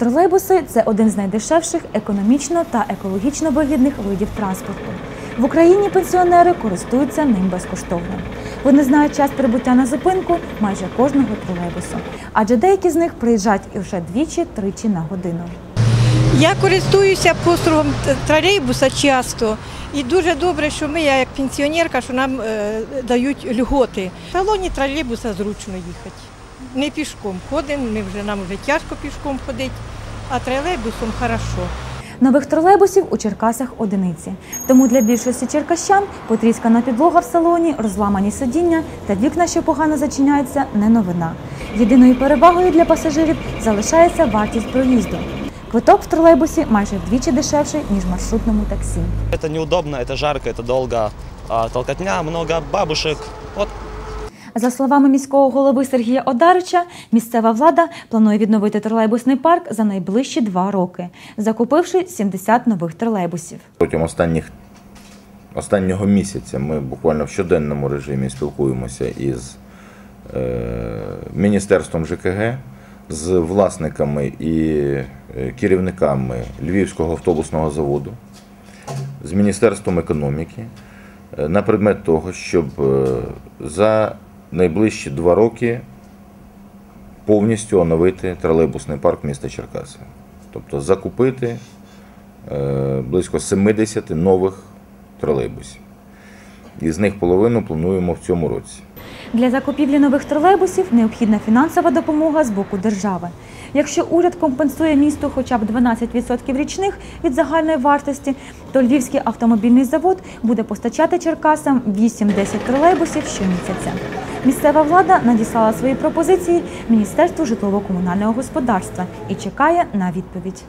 Тролейбуси це один з найдешевших економічно та екологічно вигідних видів транспорту. В Україні пенсіонери користуються ним безкоштовно. Вони знають час прибуття на зупинку майже кожного тролейбусу, адже деякі з них приїжджають і вже двічі-тричі на годину. Я користуюся послугом тролейбуса часто. І дуже добре, що ми, я як пенсіонерка, що нам е, дають льготи. В салоні тролейбуса зручно їхати Не пішком ходимо, ми вже нам вже тяжко пішком ходити, а тролейбусом хорошо. Нових тролейбусів у Черкасах одиниці. Тому для більшості черкащан потріскана підлога в салоні, розламані сидіння та вікна, що погано зачиняються, не новина. Єдиною перевагою для пасажирів залишається вартість проїзду. Квиток в тролейбусі майже вдвічі дешевший, ніж в маршрутному таксі. Это неудобно, это жарко, это долго. А, толкотня, много бабушек. Вот За словами міського голови Сергія Одарича, місцева влада планує відновити тролейбусний парк за найближчі два роки, закупивши 70 нових тролейбусів. Протягом останніх, останнього місяця ми буквально в щоденному режимі спілкуємося із е, Міністерством ЖКГ, з власниками і е, керівниками Львівського автобусного заводу, з Міністерством економіки е, на предмет того, щоб е, за найближчі два роки повністю оновити тролейбусний парк міста Черкаси. Тобто закупити е, близько 70 нових тролейбусів. Із них половину плануємо в цьому році. Для закупівлі нових тролейбусів необхідна фінансова допомога з боку держави. Якщо уряд компенсує місту хоча б 12% річних від загальної вартості, то Львівський автомобільний завод буде постачати Черкасам 8-10 тролейбусів щомісяця. Місцева влада надіслала свої пропозиції Міністерству житлово-комунального господарства і чекає на відповідь.